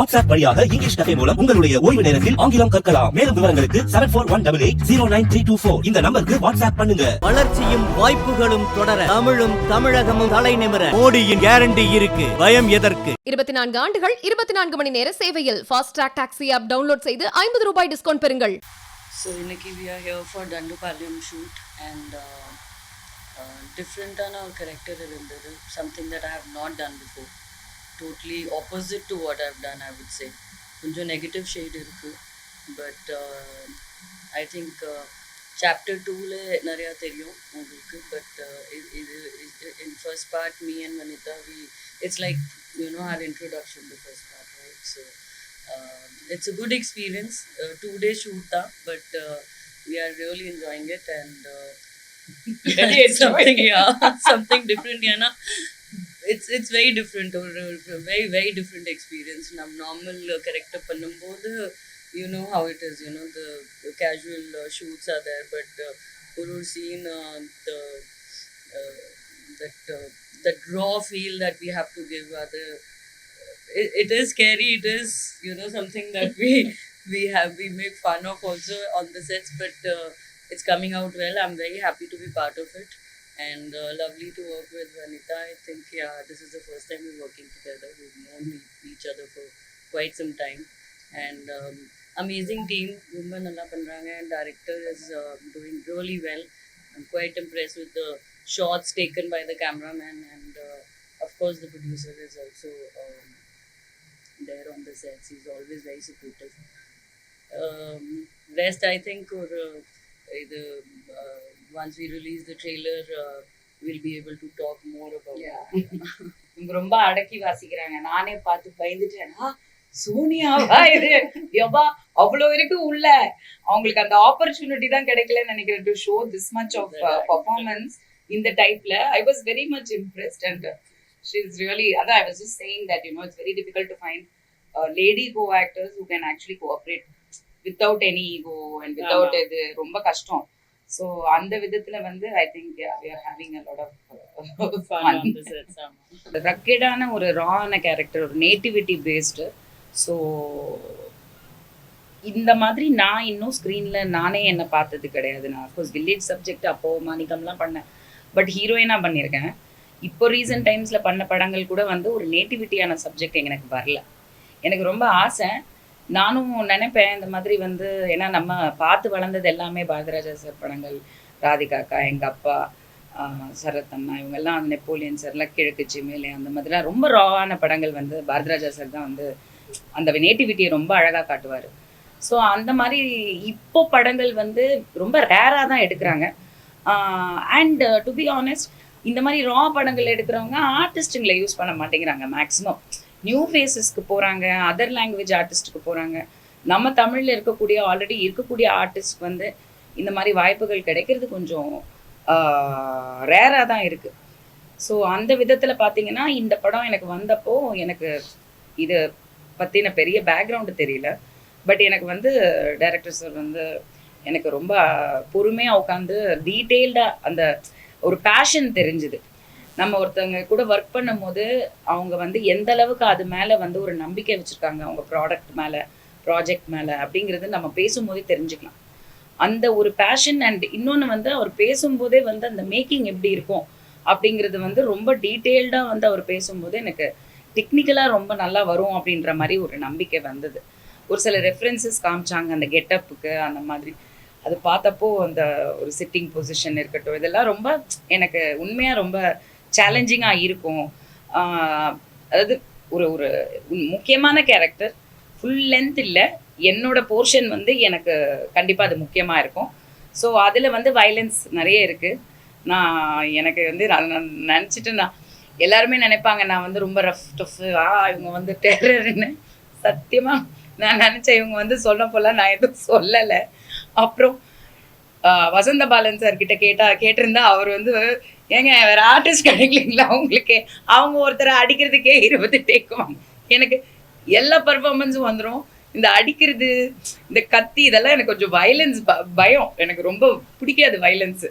WhatsApp வழியாக English கதை மூலம் உங்களுடைய ஓய்வு நேரத்தில் ஆங்கிலம் கற்கலாம். மேலும் விவரங்களுக்கு seven four one double eight zero nine three two four இந்த நம்பருக்கு வாட்ஸ்அப் பண்ணுங்க. வளர்ச்சியும் வாய்ப்புகளும் தொடர தமிழும் தமிழகமும் தலை நிமிர. மோடியின் கேரண்டி இருக்கு. பயம் எதற்கு? இருபத்தி நான்கு ஆண்டுகள் இருபத்தி நான்கு மணி நேர சேவையில் fast track taxi app download செய்து ஐம்பது ரூபாய் டிஸ்கவுண்ட் பெறுங்கள். So Inaki, we are here for Dandupalayam shoot and uh, uh, different on our character இருந்தது. Something that I have not done before. Totally opposite to what I've done, I would say. கொஞ்சம் negative shade இருக்கு but I think chapter டூவில் நிறையா தெரியும் உங்களுக்கு but இது in first part me and Vanitha we it's like you know are introduction to first part right so um, it's a good experience. Uh, two day shoot, tha, but uh, we are really enjoying it and uh, it's something yeah something different. Yeah, na? It's it's very different or uh, very very different experience. Nam normal uh, character பண்ணும்போது you know how it is. You know the, the casual uh, shoots are there, but uh, ஒரு ஒரு scene uh, the uh, that uh, that raw feel that we have to give other it, it is scary it is you know something that we we have we make fun of also on the sets but uh, it's coming out well i'm very happy to be part of it and uh, lovely to work with vanita i think yeah this is the first time we're working together we've known each other for quite some time and um, amazing team women nalla pandranga and director is uh, doing really well i'm quite impressed with the shots taken by the cameraman and uh, of course the producer is also um, there on the sets. He's always very supportive. Um, rest, I think, or uh, uh, once we release the trailer, uh, we'll be able to talk more about it. இவங்க ரொம்ப அடக்கி வாசிக்கிறாங்க. நானே பார்த்து பயந்துட்டேன். சோனியாவா இது எவ்வா அவ்வளவு இருக்கு உள்ள. அவங்களுக்கு அந்த ஆப்பர்ச்சுனிட்டி தான் கிடைக்கலன்னு நினைக்கிறேன். To show this much of performance இந்த டைப்ல I was very much impressed and she is really அதான் I was just saying that you know it's very difficult to find lady co actors who can actually cooperate without any ego and without இது ரொம்ப கஷ்டம். So அந்த விதத்துல வந்து I think having a lot of. ரக்கெடான ஒரு ரான character ஒரு nativity based so இந்த மாதிரி நான் இன்னும் ஸ்க்ரீனில் நானே என்னை பார்த்தது கிடையாது. நான் அஃப்கோர்ஸ் வில்லேஜ் சப்ஜெக்ட் அப்போ மாணிக்கம்லாம் பண்ணேன். பட் ஹீரோயினாக பண்ணியிருக்கேன் இப்போ ரீசெண்ட் டைம்ஸில் பண்ண படங்கள் கூட வந்து ஒரு நேட்டிவிட்டியான சப்ஜெக்ட் எனக்கு வரல. எனக்கு ரொம்ப ஆசை. நானும் நினைப்பேன் இந்த மாதிரி வந்து ஏன்னா நம்ம பார்த்து வளர்ந்தது எல்லாமே பாரதிராஜா சார் படங்கள். ராதிகாக்கா எங்கள் அப்பா சரத் அண்ணா இவங்கெல்லாம் அந்த நெப்போலியன் சார்லாம் கிழக்கு சிமேலே அந்த மாதிரிலாம் ரொம்ப ராவான படங்கள் வந்து பாரதிராஜா சார் தான் வந்து அந்த நேட்டிவிட்டியை ரொம்ப அழகாக காட்டுவார். ஸோ அந்த மாதிரி இப்போ படங்கள் வந்து ரொம்ப ரேராக தான் எடுக்கிறாங்க. அண்ட் டு பி ஆனஸ்ட் இந்த மாதிரி ரா படங்கள் எடுக்கிறவங்க ஆர்டிஸ்ட்டுங்களை யூஸ் பண்ண மாட்டேங்கிறாங்க மேக்ஸிமம் நியூ ஃபேஸஸ்க்கு போகிறாங்க அதர் லாங்குவேஜ் ஆர்டிஸ்ட்டுக்கு போகிறாங்க நம்ம தமிழில் இருக்கக்கூடிய ஆல்ரெடி இருக்கக்கூடிய ஆர்டிஸ்ட் வந்து இந்த மாதிரி வாய்ப்புகள் கிடைக்கிறது கொஞ்சம் ரேராக தான் இருக்குது ஸோ அந்த விதத்தில் பார்த்தீங்கன்னா இந்த படம் எனக்கு வந்தப்போ எனக்கு இது பற்றின பெரிய பேக்ரவுண்டு தெரியல. பட் எனக்கு வந்து டைரக்டர் சார் வந்து எனக்கு ரொம்ப பொறுமையாக உட்காந்து டீட்டெயில்டாக அந்த ஒரு பேஷன் தெரிஞ்சுது. நம்ம ஒருத்தவங்க கூட ஒர்க் பண்ணும்போது அவங்க வந்து எந்த அளவுக்கு அது மேலே வந்து ஒரு நம்பிக்கை வச்சுருக்காங்க அவங்க ப்ராடக்ட் மேலே ப்ராஜெக்ட் மேலே அப்படிங்கிறது நம்ம பேசும்போதே தெரிஞ்சுக்கலாம். அந்த ஒரு பேஷன் அண்ட் இன்னொன்று வந்து அவர் பேசும்போதே வந்து அந்த மேக்கிங் எப்படி இருக்கும் அப்படிங்கிறது வந்து ரொம்ப டீட்டெயில்டாக வந்து அவர் பேசும்போது எனக்கு டெக்னிக்கலாக ரொம்ப நல்லா வரும் அப்படின்ற மாதிரி ஒரு நம்பிக்கை வந்தது. ஒரு சில ரெஃபரன்சஸ் காமிச்சாங்க அந்த கெட்டப்புக்கு அந்த மாதிரி. அது பார்த்தப்போ அந்த ஒரு சிட்டிங் பொசிஷன் இருக்கட்டும் இதெல்லாம் ரொம்ப எனக்கு உண்மையாக ரொம்ப சேலஞ்சிங்காக இருக்கும். அதாவது ஒரு ஒரு முக்கியமான கேரக்டர் ஃபுல் லென்த் இல்லை. என்னோட போர்ஷன் வந்து எனக்கு கண்டிப்பாக அது முக்கியமாக இருக்கும். ஸோ அதில் வந்து வைலன்ஸ் நிறைய இருக்குது நான் எனக்கு வந்து நான் நினச்சிட்டு நான் எல்லாருமே நினைப்பாங்க நான் வந்து ரொம்ப ரஃப் டஃப் ஆ இவங்க வந்து டெரர்னு சத்தியமாக நான் நினச்சேன் இவங்க வந்து சொல்ல போல நான் எதுவும் சொல்லலை. அப்புறம் வசந்த பாலன் சார் கிட்ட கேட்டா கேட்டிருந்தா அவர் வந்து ஏங்க வேற ஆர்டிஸ்ட் கிடைக்கலீங்களா உங்களுக்கு? அவங்க ஒருத்தரை அடிக்கிறதுக்கே இருபது டேக்குவாங்க எனக்கு எல்லா பர்ஃபார்மன்ஸும் வந்துடும் இந்த அடிக்கிறது இந்த கத்தி இதெல்லாம் எனக்கு கொஞ்சம் வயலன்ஸ் பயம். எனக்கு ரொம்ப பிடிக்காது வயலன்ஸு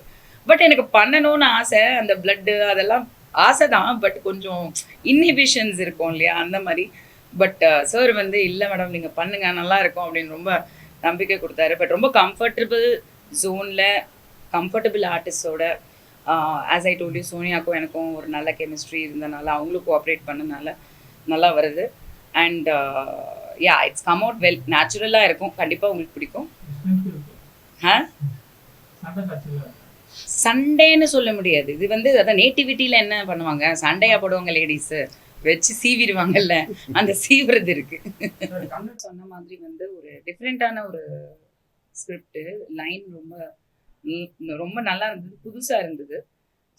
பட் எனக்கு பண்ணணும்னு ஆசை அந்த பிளட்டு அதெல்லாம் ஆசை தான். பட் கொஞ்சம் இன்ஹிபிஷன்ஸ் இருக்கும் இல்லையா? அந்த மாதிரி. பட் சார் வந்து இல்லை மேடம் நீங்கள் பண்ணுங்க. நல்லா இருக்கும். அப்படின்னு ரொம்ப நம்பிக்கை கொடுத்தாரு. பட் ரொம்ப கம்ஃபர்டபுள் ஜோனில் கம்ஃபர்டபுள் ஆர்டிஸ்டோட ஆஸ் ஐ டோல்யூ சோனியாக்கும் எனக்கும் ஒரு நல்ல கெமிஸ்ட்ரி இருந்தனால அவங்களும் கோஆப்ரேட் பண்ணனால நல்லா வருது. And yeah it's come out well நேச்சுரலாக இருக்கும். கண்டிப்பாக உங்களுக்கு பிடிக்கும். சண்டேன்னு சொல்ல முடியாது. இது வந்து அதான் நேட்டிவிட்டியில் என்ன பண்ணுவாங்க? சண்டையா போடுவாங்க லேடிஸு வச்சு சீவிடுவாங்கல்ல. அந்த சீவுறது இருக்கு. சொன்ன மாதிரி வந்து ஒரு டிஃப்ரெண்ட்டான ஒரு ஸ்கிரிப்டு லைன் ரொம்ப ரொம்ப நல்லா இருந்தது புதுசாக இருந்தது.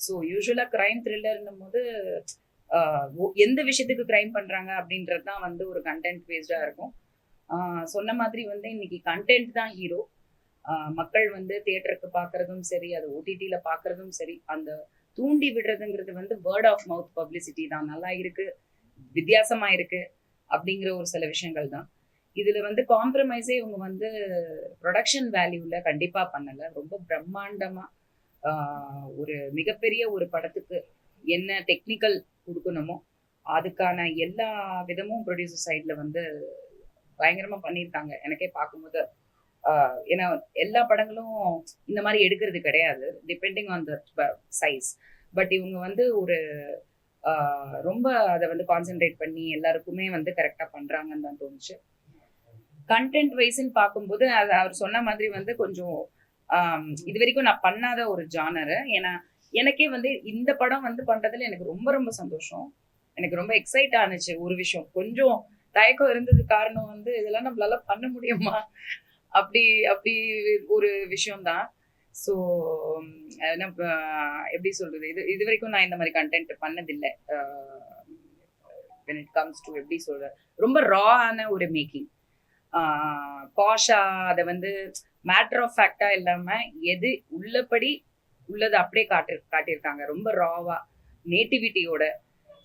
ஸோ யூஸ்வலாக க்ரைம் த்ரில்லர்னும் போது எந்த விஷயத்துக்கு க்ரைம் பண்ணுறாங்க அப்படின்றது தான் வந்து ஒரு கண்டென்ட் பேஸ்டாக இருக்கும். சொன்ன மாதிரி வந்து இன்னைக்கு கண்டென்ட் தான் ஹீரோ மக்கள் வந்து தேட்டருக்கு பார்க்கறதும் சரி அது ஓடிடியில் பார்க்கறதும் சரி அந்த தூண்டி விடுறதுங்கிறது வந்து வேர்ட் ஆஃப் மவுத் பப்ளிசிட்டி தான். நல்லா இருக்கு வித்தியாசமா இருக்கு அப்படிங்கிற ஒரு சில விஷயங்கள் தான். இதுல வந்து காம்ப்ரமைஸே இவங்க வந்து ப்ரொடக்ஷன் வேல்யூல கண்டிப்பா பண்ணல. ரொம்ப பிரம்மாண்டமா ஆஹ், ஒரு மிகப்பெரிய ஒரு படத்துக்கு என்ன டெக்னிக்கல் கொடுக்கணுமோ அதுக்கான எல்லா விதமும் ப்ரொடியூசர் சைட்ல வந்து பயங்கரமா பண்ணியிருக்காங்க. எனக்கே பார்க்கும்போது ஏன்னா எல்லா படங்களும் இந்த மாதிரி எடுக்கிறது கிடையாது depending on the size but இவங்க வந்து ஒரு ஆஹ், ரொம்ப அதை வந்து கான்சென்ட்ரேட் பண்ணி எல்லாருக்குமே வந்து கரெக்டாக பண்ணுறாங்கன்னு தான் தோணுச்சு. கண்டென்ட் வைஸ்ன்னு பார்க்கும்போது அது அவர் சொன்ன மாதிரி வந்து கொஞ்சம் இது வரைக்கும் நான் பண்ணாத ஒரு ஜானரு ஏன்னா எனக்கே வந்து இந்த படம் வந்து பண்றதுல எனக்கு ரொம்ப ரொம்ப சந்தோஷம். எனக்கு ரொம்ப எக்ஸைட் ஆனுச்சு ஒரு விஷயம். கொஞ்சம் தயக்கம் இருந்தது காரணம் வந்து இதெல்லாம் நம்மளால பண்ண முடியுமா? அப்படி அப்படி ஒரு விஷயம்தான். ஸோ எப்படி சொல்றது? இது இது வரைக்கும் நான் இந்த மாதிரி கண்டென்ட் பண்ணதில்லை. வென் இட் கம்ஸ் டு எப்படி சொல்ற? ரொம்ப ராவான ஒரு மேக்கிங் பாஷா அதை வந்து மேட்ரு ஆஃப் ஃபேக்டா இல்லாம எது உள்ளபடி உள்ளதை அப்படியே காட்டி காட்டியிருக்காங்க. ரொம்ப ராவா நேட்டிவிட்டியோட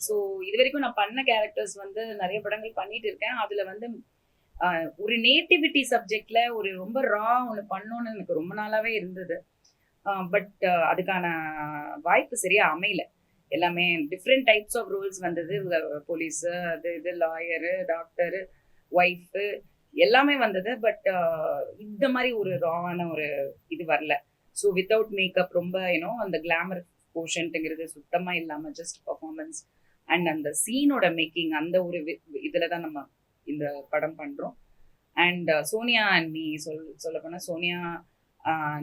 ஸோ இது வரைக்கும் நான் பண்ண கேரக்டர்ஸ் வந்து நிறைய படங்கள் பண்ணிட்டு இருக்கேன். அதுல வந்து ஒரு நேட்டிவிட்டி சப்ஜெக்ட்ல ஒரு ரொம்ப ரா ஒன்று பண்ணணும்னு எனக்கு ரொம்ப நாளாவே இருந்தது. பட் அதுக்கான வாய்ப்பு சரியா அமையல. எல்லாமே டிஃப்ரெண்ட் டைப்ஸ் ஆஃப் ரூல்ஸ் வந்தது. போலீஸு அது இது லாயரு டாக்டரு ஒய்ஃபு எல்லாமே வந்தது பட் இந்த மாதிரி ஒரு ராவான ஒரு இது வரல. ஸோ வித்தவுட் மேக்கப் ரொம்ப யூனோ அந்த கிளாமர் போர்ஷன்ட்டுங்கிறது சுத்தமாக இல்லாமல் ஜஸ்ட் பர்ஃபார்மன்ஸ் அண்ட் அந்த சீனோட மேக்கிங் அந்த ஒரு இதில் தான் நம்ம இந்த படம் பண்ணுறோம் அண்ட் சோனியா அண்ட் மீ சொல் சொல்ல போனால் சோனியா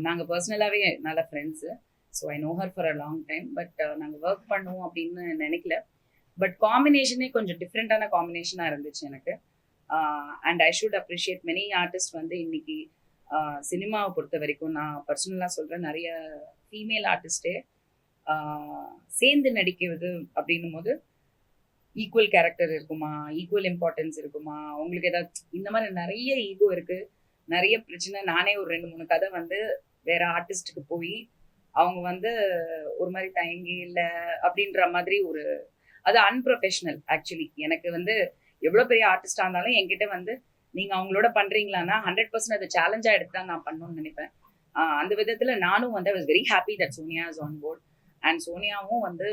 நாங்கள் பர்சனலாகவே நல்ல friends so I know her for a long time but நாங்கள் ஒர்க் பண்ணுவோம் அப்படின்னு நினைக்கல. பட் காம்பினேஷனே கொஞ்சம் டிஃப்ரெண்ட்டான காம்பினேஷனாக இருந்துச்சு எனக்கு. And I should appreciate many artist வந்து இன்னைக்கு சினிமாவை பொறுத்த வரைக்கும் நான் பர்சனலாக சொல்கிறேன் நிறைய ஃபீமேல் ஆர்டிஸ்டே சேர்ந்து நடிக்கிறது அப்படின்னும் போது ஈக்குவல் கேரக்டர் இருக்குமா ஈக்குவல் இம்பார்ட்டன்ஸ் இருக்குமா உங்களுக்கு ஏதாவது இந்த மாதிரி நிறைய ஈகோ இருக்குது நிறைய பிரச்சனை நானே ஒரு ரெண்டு மூணு கதை வந்து வேற ஆர்டிஸ்ட்டுக்கு போய் அவங்க வந்து ஒரு மாதிரி தயங்கி இல்லை அப்படின்ற மாதிரி ஒரு அது அன்ப்ரொஃபஷனல் ஆக்சுவலி எனக்கு வந்து எவ்வளோ பெரிய ஆர்டிஸ்டாக இருந்தாலும் என்கிட்ட வந்து நீங்கள் அவங்களோட பண்ணுறீங்களான்னா ஹண்ட்ரட் பர்சன்ட் அதை சேலஞ்சாக எடுத்து தான் நான் பண்ணணும்னு நினைப்பேன். அந்த விதத்தில் நானும் வந்து was very happy that Sonia is on board and சோனியாவும் வந்து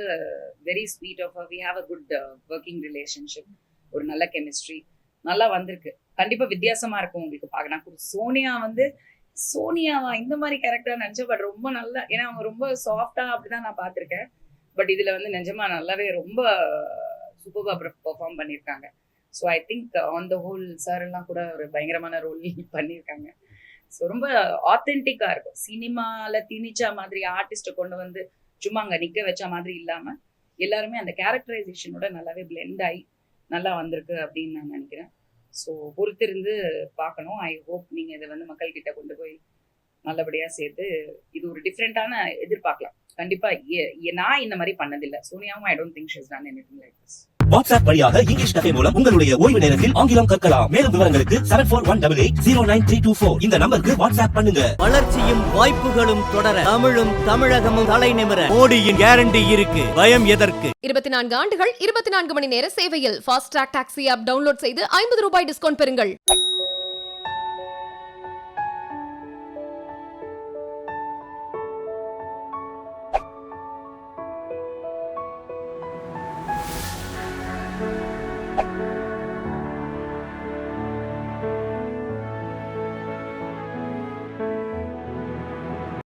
very sweet of we have a good working relationship ஒரு நல்ல கெமிஸ்ட்ரி நல்லா வந்திருக்கு. கண்டிப்பாக வித்தியாசமா இருக்கும் உங்களுக்கு பார்க்க. நான் சோனியா வந்து சோனியாவா இந்த மாதிரி கேரக்டர் நினைச்சேன். பட் ரொம்ப நல்லா ஏன்னா அவங்க ரொம்ப சாஃப்டாக அப்படிதான் நான் பார்த்துருக்கேன். பட் இதில் வந்து நிஜமா நல்லாவே ரொம்ப சூப்பராக பெர்ஃபார்ம் பண்ணியிருக்காங்க. So I think on the whole sir எல்லாம் கூட ஒரு பயங்கரமான ரோல் பண்ணியிருக்காங்க. ஸோ ரொம்ப ஆத்தென்டிக்கா இருக்கும். சினிமால திணிச்சா மாதிரி ஆர்டிஸ்ட்டை கொண்டு வந்து சும்மா அங்க நிற்க வச்ச மாதிரி இல்லாம எல்லாருமே அந்த கேரக்டரைசேஷனோட நல்லாவே பிளெண்ட் ஆகி நல்லா வந்திருக்கு அப்படின்னு நான் நினைக்கிறேன். ஸோ பொறுத்திருந்து பார்க்கணும். ஐ ஹோப் நீங்க இதை வந்து மக்கள் கிட்ட கொண்டு போய் நல்லபடியா சேர்த்து இது ஒரு டிஃப்ரெண்ட்டான எதிர்பார்க்கலாம். கண்டிப்பா நான் இந்த மாதிரி பண்ணதில்லை. சோனியாவும் I don't think she's done anything like this WhatsApp வழியாக இங்கிலீஷ் கஃபே மூலம் உங்களுடைய ஓய்வு நேரத்தில் ஆங்கிலம் கற்கலாம். மேலும் விவரங்களுக்கு seven four one double eight zero nine three two four இந்த நம்பருக்கு வாட்ஸ்அப் பண்ணுங்க. வளர்ச்சியும் வாய்ப்புகளும் தொடர தமிழும் தமிழகமும் தலை நிமிர. மோடியின் கேரண்டி இருக்கு. பயம் எதற்கு? இருபத்தி நான்கு ஆண்டுகள் இருபத்தி நான்கு மணி நேர சேவையில். Fast track taxi app download செய்து ஐம்பது ரூபாய் டிஸ்கவுண்ட் பெறுங்கள்.